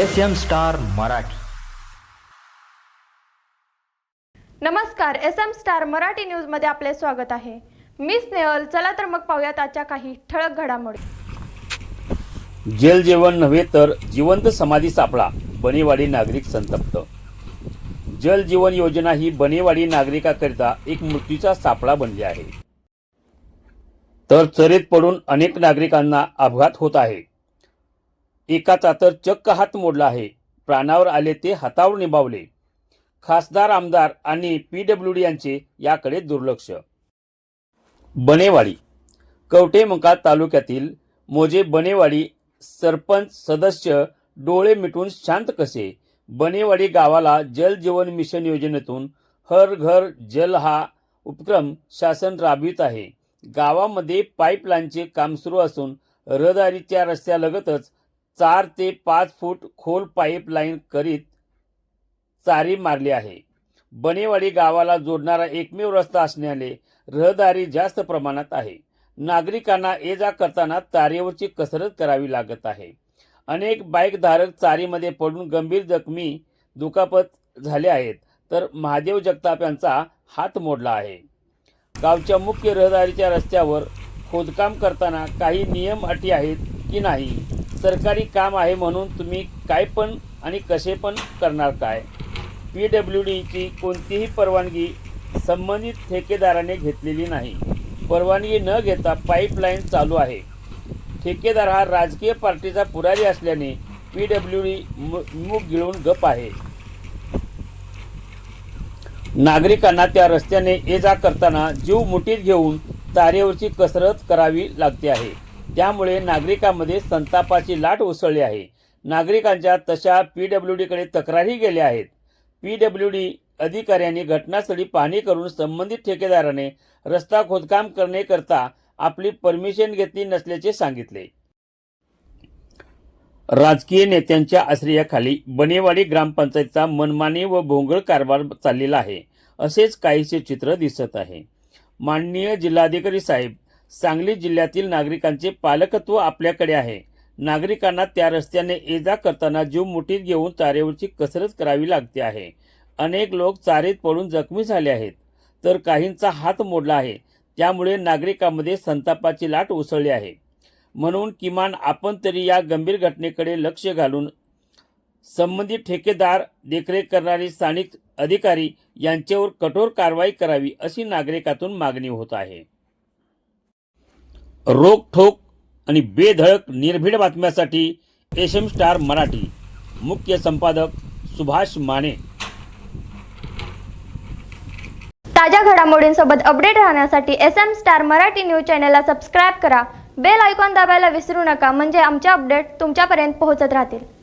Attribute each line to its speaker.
Speaker 1: S M star Marathi
Speaker 2: नमस्कार S M star Marathi न्यूजमध्ये आपले स्वागत आहे. मी स्नेहल चला तर मग पाहूयात आजच्या काही ठळक घडामोडी.
Speaker 3: जेल जेवण नव्हे तर जिवंत समाधी सापळा बनेवाडी नागरिक संतप्त. जल जीवन योजना ही बनेवाडी नागरिकाकरिता एक मृत्यूचा सापळा बनली आहे. तर चरेत पडून अनेक नागरिकांना अपघात होत आहे. एकाचा तर चक्क हात मोडला आहे. प्राणावर आले ते हातावर निभावले. खासदार आमदार आणि पी डब्ल्यू डी यांचे याकडे दुर्लक्ष. बनेवाडी कवटेमंका तालुक्यातील मोजे बनेवाडी सरपंच सदस्य डोळे मिटून शांत कसे? बनेवाडी गावाला जल जीवन मिशन योजनेतून हर घर जल हा उपक्रम शासन राबवित आहे. गावामध्ये पाईपलाईनचे काम सुरू असून रहदारीच्या रस्त्यालगतच चार ते पाच फूट खोल पाईपलाईन करीत चारी मारली आहे. बनेवाडी गावाला जोडणारा एकमेव रस्ता असण्याने रहदारी जास्त प्रमाणात आहे. नागरिकांना ये जा करताना तारेवरची कसरत करावी लागत आहे. अनेक बाईकधारक चारीमध्ये पडून गंभीर जखमी दुखापत झाले आहेत तर महादेव जगताप यांचा हात मोडला आहे. गावच्या मुख्य रहदारीच्या रस्त्यावर खोदकाम करताना काही नियम अटी आहेत की नाही? सरकारी काम आहे म्हणून तुम्ही काय पण आणि कसे पण करणार काय? पी डब्ल्यू डीची कोणतीही परवानगी संबंधित ठेकेदाराने घेतलेली नाही. परवानगी न घेता पाईपलाईन चालू आहे. ठेकेदार हा राजकीय पार्टीचा पुरारी असल्याने पी डब्ल्यू डी मुख गिळून गप आहे. नागरिकांना त्या रस्त्याने ये जा करताना जीव मुठीत घेऊन तारेवरची कसरत करावी लागते आहे. त्यामुळे नागरिकांमध्ये संतापाची लाट उसळली आहे. नागरिकांच्या तशा पी डब्ल्यू डीकडे तक्रारी गेल्या आहेत. पी डब्ल्यू डी अधिकाऱ्यांनी घटनास्थळी पाहणी करून संबंधित ठेकेदाराने रस्ता खोदकाम करण्याकरता आपली परमिशन घेतली नसल्याचे सांगितले. राजकीय नेत्यांच्या आश्रयाखाली बनेवाडी ग्रामपंचायतचा मनमानी व भोंगळ कारभार चाललेला आहे असेच काहीसे चित्र दिसत आहे. माननीय जिल्हाधिकारी साहेब सांगली जिल्ह्यातील नागरिकांचे पालकत्व आपल्याकडे आहे. नागरिकांना त्या रस्त्याने ये जा करताना जीव मुठीत घेऊन चारेवरची कसरत करावी लागते आहे. अनेक लोक चारेत पडून जखमी झाले आहेत. तर काहींचा हात मोडला आहे. त्यामुळे नागरिकांमध्ये संतापाची लाट उसळली आहे. म्हणून किमान आपण तरी या गंभीर घटनेकडे लक्ष घालून संबंधित ठेकेदार देखरेख करणारे स्थानिक अधिकारी यांच्यावर कठोर कारवाई करावी अशी नागरिकातून मागणी होत आहे. रोखोक आणि बेधडक निर्भीड बातम्यासाठी एस एम स्टार मराठी. मुख्य संपादक सुभाष माने.
Speaker 2: ताज्या घडामोडींसोबत अपडेट राहण्यासाठी S M star Marathi news चॅनलला सबस्क्राईब करा. बेल आयकॉन दाबायला विसरू नका. म्हणजे आमचे अपडेट तुमच्यापर्यंत पोहोचत राहतील.